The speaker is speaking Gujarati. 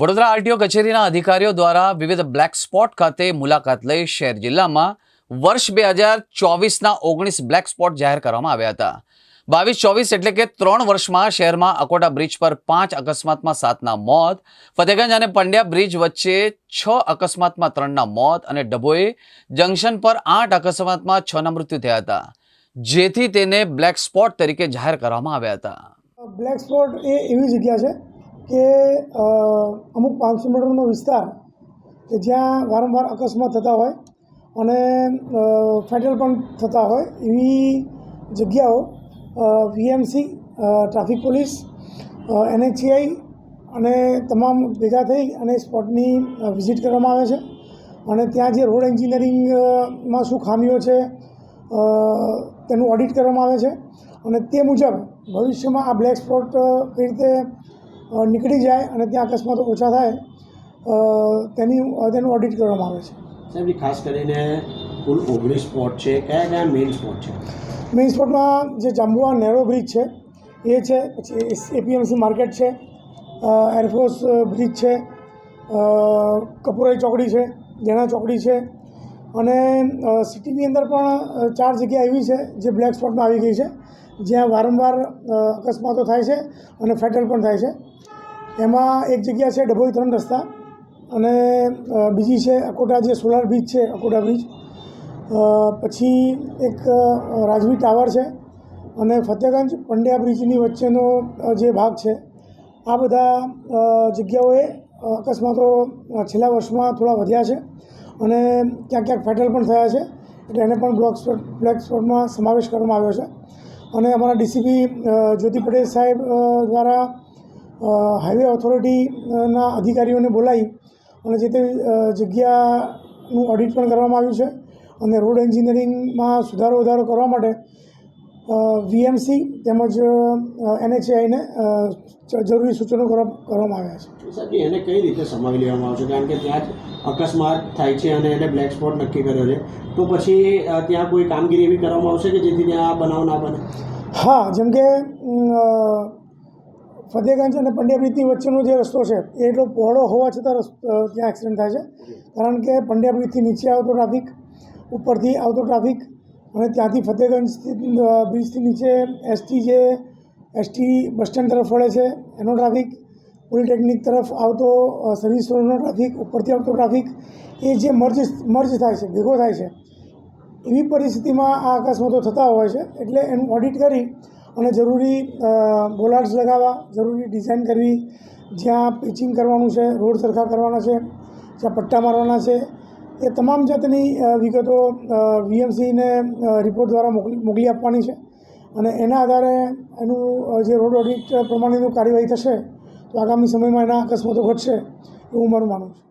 વડોદરા આરટીઓ કચેરીના અધિકારીઓ દ્વારા વિવિધ બ્લેક સ્પોટ ખાતે મુલાકાત લઈ શહેર જિલ્લામાં વર્ષ બે હજાર ચોવીસના ઓગણીસ બ્લેક સ્પોટ જાહેર કરવામાં આવ્યા હતા. બાવીસ ચોવીસ એટલે કે ત્રણ વર્ષમાં શહેરમાં અકોટા બ્રિજ પર પાંચ અકસ્માતમાં સાતના મોત, ફતેગંજ અને પંડ્યા બ્રિજ વચ્ચે છ અકસ્માતમાં ત્રણના મોત અને ડભોઈ જંકશન પર આઠ અકસ્માતમાં છના મૃત્યુ થયા હતા. જેથી તેને બ્લેક સ્પોટ તરીકે જાહેર કરવામાં આવ્યા હતા. બ્લેક સ્પોટ એ એવી જગ્યા છે કે અમુક પાંચસો મીટરનો વિસ્તાર કે જ્યાં વારંવાર અકસ્માત થતા હોય અને ફેટલ પણ થતા હોય એવી જગ્યાઓ વીએમસી ટ્રાફિક પોલીસ એનએચસીઆઈ અને તમામ ભેગા થઈ અને સ્પોટની વિઝિટ કરવામાં આવે છે. અને ત્યાં જે રોડ એન્જિનિયરિંગમાં શું ખામીઓ છે તેનું ઓડિટ કરવામાં આવે છે. અને તે મુજબ ભવિષ્યમાં આ બ્લેક સ્પોટ કઈ રીતે નીકળી જાય અને ત્યાં અકસ્માતો ઓછા થાય તેની તેનું ઓડિટ કરવામાં આવે છે. સાહેબ ખાસ કરીને કુલ ઓગણીસ સ્પોટ છે કયા કયા મેઇન સ્પોટ છે? મેઇન સ્પોટમાં જે જાંબુઆ નેરો બ્રિજ છે એ છે પછી એપીએમસી માર્કેટ છે એરફોર્સ બ્રિજ છે કપુરાઈ ચોકડી છે દેણા ચોકડી છે અને સિટીની અંદર પણ ચાર જગ્યા એવી છે જે બ્લેક સ્પોટમાં આવી ગઈ છે. જ્યાં વારંવાર અકસ્માતો થાય છે અને ફેટલ પણ થાય છે. એમાં એક જગ્યા છે ડભોઈ ત્રણ રસ્તા અને બીજી છે અકોટા જે સોલાર બ્રિજ છે, અકોટા બ્રિજ પછી એક રાજવી ટાવર છે અને ફતેગંજ પંડ્યા બ્રિજની વચ્ચેનો જે ભાગ છે, આ બધા જગ્યાઓએ અકસ્માતો છેલ્લા વર્ષમાં થોડા વધ્યા છે. અને ક્યાંક ક્યાંક ફેટલ પણ થયા છે. એટલે એને પણ બ્લોક સ્પોટ બ્લેક સ્પોટમાં સમાવેશ કરવામાં આવ્યો છે. અને અમારા ડીસીપી જ્યોતિ પટેલ સાહેબ દ્વારા હાઈવે ઓથોરિટીના અધિકારીઓને બોલાવી અને જે તે જગ્યાનું ઓડિટ પણ કરવામાં આવ્યું છે. અને રોડ એન્જિનિયરિંગમાં સુધારો વધારો કરવા માટે વીએમસી તેમજ એનએચએઆઈને જરૂરી સૂચનો કરવા- કરવામાં આવ્યા છે. સાહેબ એને કઈ રીતે સમાવી લેવામાં આવશે? કારણ કે ત્યાં જ અકસ્માત થાય છે અને એને બ્લેક સ્પોટ નક્કી કર્યો છે. તો પછી ત્યાં કોઈ કામગીરી એવી કરવામાં આવશે કે જેથી ત્યાં આ બનાવ ના બને? હા જેમ કે ફતેગંજ અને પંડ્યા બ્રિજની વચ્ચેનો જે રસ્તો છે એ એટલો પહોળો હોવા છતાં રસ્તો ત્યાં એક્સિડન્ટ થાય છે. કારણ કે પંડ્યા બ્રિજથી નીચે આવતો ટ્રાફિક ઉપરથી આવતો ટ્રાફિક અને ત્યાંથી ફતેગંજ બ્રિજથી નીચે એસટી જે, એસટી બસ સ્ટેન્ડ તરફ વળે છે, એનો ટ્રાફિક પોલિટેકનિક તરફ આવતો સર્વિસ રોડનો ટ્રાફિક, ઉપરથી આવતો ટ્રાફિક, એ જે મર્જ મર્જ થાય છે, ભેગો થાય છે, એવી પરિસ્થિતિમાં આ અકસ્માતો થતા હોય છે, એટલે એનું ઓડિટ કરી અને જરૂરી બોલાર્ડ્સ લગાવવા, જરૂરી ડિઝાઇન કરવી, જ્યાં પિચિંગ કરવાનું છે, રોડ સરખા કરવાના છે, જ્યાં પટ્ટા મારવાના છે એ તમામ જાતની વિગતો વીએમસીને રિપોર્ટ દ્વારા મોકલી મોકલી આપવાની છે. અને એના આધારે એનું જે રોડ ઓડિટ પ્રમાણેનું કાર્યવાહી થશે, તો આગામી સમયમાં એના અકસ્માતો ઘટશે, એવું મારું માનવું છે.